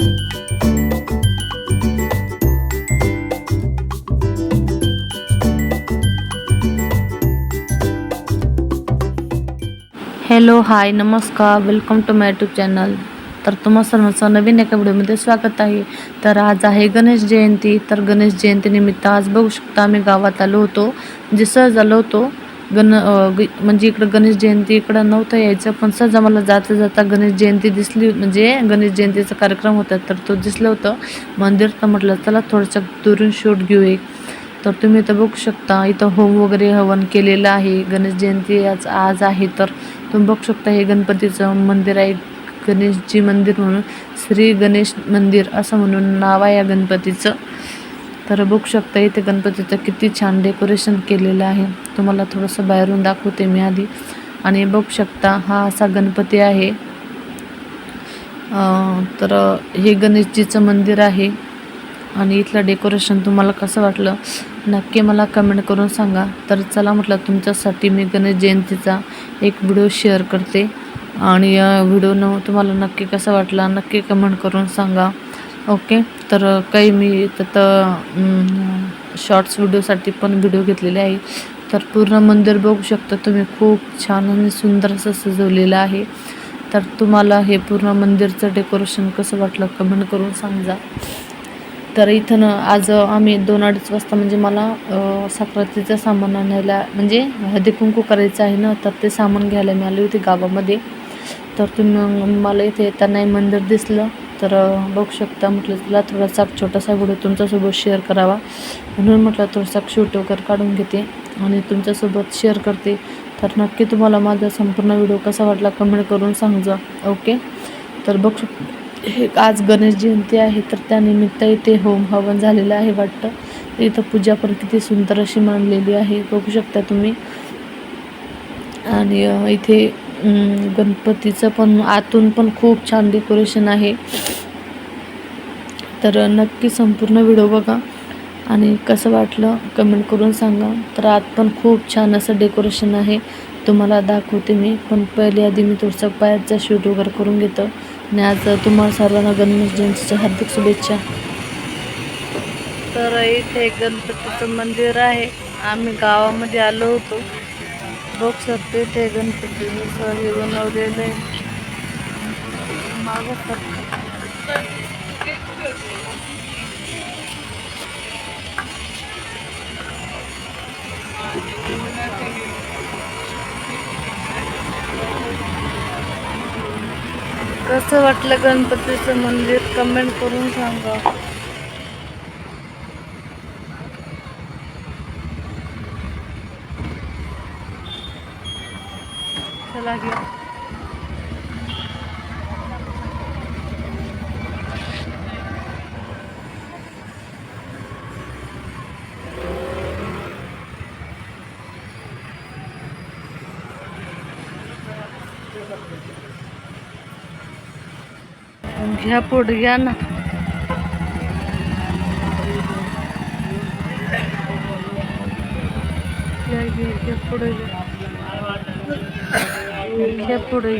Hello hi नमस्कार welcome to my YouTube channel तर तुम्हा सर्वांचं नवीन एका व्हिडिओमध्ये स्वागत आहे. तर आज आहे गणेश जयंती. तर गणेश जयंतीनिमित्त आज बघू शकता आम्ही गावात आलो होतो. जे सहज आलो होतो. गण ग- म्हणजे इकडं गणेश जयंती इकडं नव्हतं यायचं पण सहजा मला जाता जाता गणेश जयंती दिसली म्हणजे गणेश जयंतीचा कार्यक्रम होता तर तो दिसलं होतं. मंदिर तर म्हटलं चला थोडंसं दुरून शूट घेऊ एक तर तुम्ही इथं बघू शकता इथं होम वगैरे हवन केलेलं आहे गणेश जयंती आज आज आहे तर तुम्ही बघू शकता हे गणपतीचं मंदिर आहे गणेशजी मंदिर म्हणून श्री गणेश मंदिर असं म्हणून नाव आहे या गणपतीचं. तर बघू शकता इथे गणपतीचं किती छान डेकोरेशन केलेलं आहे. तुम्हाला थोडंसं बाहेरून दाखवते मी आधी. आणि बघू शकता हा असा गणपती आहे. तर हे गणेशजीचं मंदिर आहे. आणि इथलं डेकोरेशन तुम्हाला कसं वाटलं? नक्की मला कमेंट करून सांगा. तर चला म्हटलं तुमच्यासाठी मी गणेश जयंतीचा एक व्हिडिओ शेअर करते. आणि या व्हिडिओ न तुम्हाला नक्की कसा वाटला? नक्की कमेंट करून सांगा. ओके. तर काही मी तिथं शॉर्ट्स व्हिडिओसाठी पण व्हिडिओ घेतलेले आहे. तर पूर्ण मंदिर बघू शकता तुम्ही. खूप छान आणि सुंदर असं सजवलेलं आहे. तर तुम्हाला हे पूर्ण मंदिरचं डेकोरेशन कसं वाटलं कमेंट करून सांगा. तर इथं ना आज आम्ही दोन अडीच वाजता म्हणजे मला अ, सामान आणायला म्हणजे हळदी कुंकू करायचं आहे ना तर ते सामान घ्यायला मी होते गावामध्ये. तर तुम्ही मला इथे येताना मंदिर दिसलं. तर बघू शकता म्हटलं तुला थोडासा छोटासा व्हिडिओ तुमच्यासोबत शेअर करावा. म्हणून म्हटलं थोडासा शूट वगैरे काढून घेते आणि तुमच्यासोबत शेअर करते. तर नक्की तुम्हाला माझा संपूर्ण व्हिडिओ कसा वाटला कमेंट करून सांगा ओके? तर बघू शक हे आज गणेश जयंती आहे तर त्यानिमित्त इथे होम हवन झालेलं आहे वाटतं. इथं पूजा पण किती सुंदर अशी मांडलेली आहे. बघू शकता तुम्ही. आणि इथे गणपतीचं पण आतून पण खूप छान डेकोरेशन आहे. तर नक्की संपूर्ण व्हिडिओ बघा आणि कसं वाटलं कमेंट करून सांगा. तर आत पण खूप छान असं डेकोरेशन आहे. तुम्हाला दाखवते मी पण पहिले आधी मी थोडंसं बाहेरचा शूट वगैरे करून घेतो. आणि आज तुम्हाला सर्वांना गणेश जयंतीच्या हार्दिक शुभेच्छा. तर इथे गणपतीचं मंदिर आहे. आम्ही गावामध्ये आलो होतो. बघ ते गणपती गणपतीचं हे बनवलेलं आहे. कसं वाटलं गणपतीचं मंदिर? कमेंट करून सांगा. चला घ्या घ्या पुढे घ्या ना घ्या घ्या घ्या पुढे घ्या घ्या पुढे